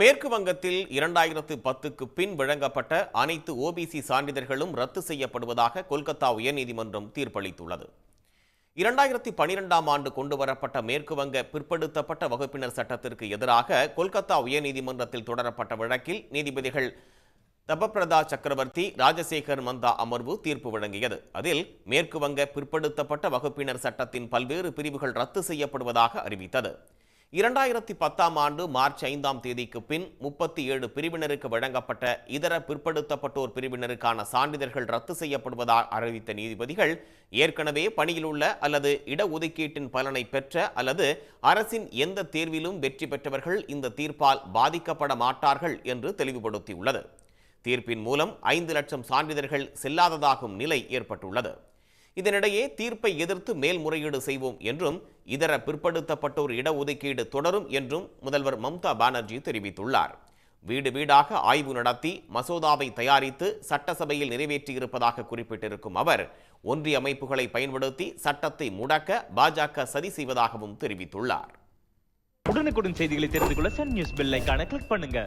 மேற்கு வங்கத்தில் இரண்டாயிரத்து பத்துக்கு பின் வழங்கப்பட்ட அனைத்து ஓபிசி சான்றிதழ்களும் ரத்து செய்யப்படுவதாக கொல்கத்தா உயர்நீதிமன்றம் தீர்ப்பளித்துள்ளது. இரண்டாயிரத்தி பனிரெண்டாம் ஆண்டு கொண்டுவரப்பட்ட மேற்கு வங்க பிற்படுத்தப்பட்ட வகுப்பினர் சட்டத்திற்கு எதிராக கொல்கத்தா உயர்நீதிமன்றத்தில் தொடரப்பட்ட வழக்கில் நீதிபதிகள் தபப்பிரதா சக்கரவர்த்தி ராஜசேகர் மந்தா அமர்வு தீர்ப்பு வழங்கியது. அதில் மேற்கு வங்க பிற்படுத்தப்பட்ட வகுப்பினர் சட்டத்தின் பல்வேறு பிரிவுகள் ரத்து செய்யப்படுவதாக அறிவித்தது. இரண்டாயிரத்தி பத்தாம் ஆண்டு மார்ச் ஐந்தாம் தேதிக்கு பின் முப்பத்தி ஏழு பிரிவினருக்கு வழங்கப்பட்ட இதர பிற்படுத்தப்பட்டோர் பிரிவினருக்கான சான்றிதழ்கள் ரத்து செய்யப்படுவதாக அறிவித்த நீதிபதிகள் ஏற்கனவே பணியில் உள்ள அல்லது இடஒதுக்கீட்டின் பலனை பெற்ற அல்லது அரசின் எந்த தேர்விலும் வெற்றி பெற்றவர்கள் இந்த தீர்ப்பால் பாதிக்கப்பட மாட்டார்கள் என்று தெளிவுபடுத்தியுள்ளது. தீர்ப்பின் மூலம் ஐந்து லட்சம் சான்றிதழ்கள் செல்லாததாகும் நிலை ஏற்பட்டுள்ளது. இதனிடையே தீர்ப்பை எதிர்த்து மேல்முறையீடு செய்வோம் என்றும் இதர பிற்படுத்தப்பட்டோர் இடஒதுக்கீடு தொடரும் என்றும் முதல்வர் மம்தா பானர்ஜி தெரிவித்துள்ளார். வீடு வீடாக ஆய்வு நடத்தி மசோதாவை தயாரித்து சட்டசபையில் நிறைவேற்றியிருப்பதாக குறிப்பிட்டிருக்கும் அவர் ஒன்றிய அமைப்புகளை பயன்படுத்தி சட்டத்தை முடக்க பாஜக சதி செய்வதாகவும் தெரிவித்துள்ளார். உடனுக்குடன் செய்திகளை தெரிந்து கொள்ள சன் நியூஸ் பெல் கிளிக் பண்ணுங்க.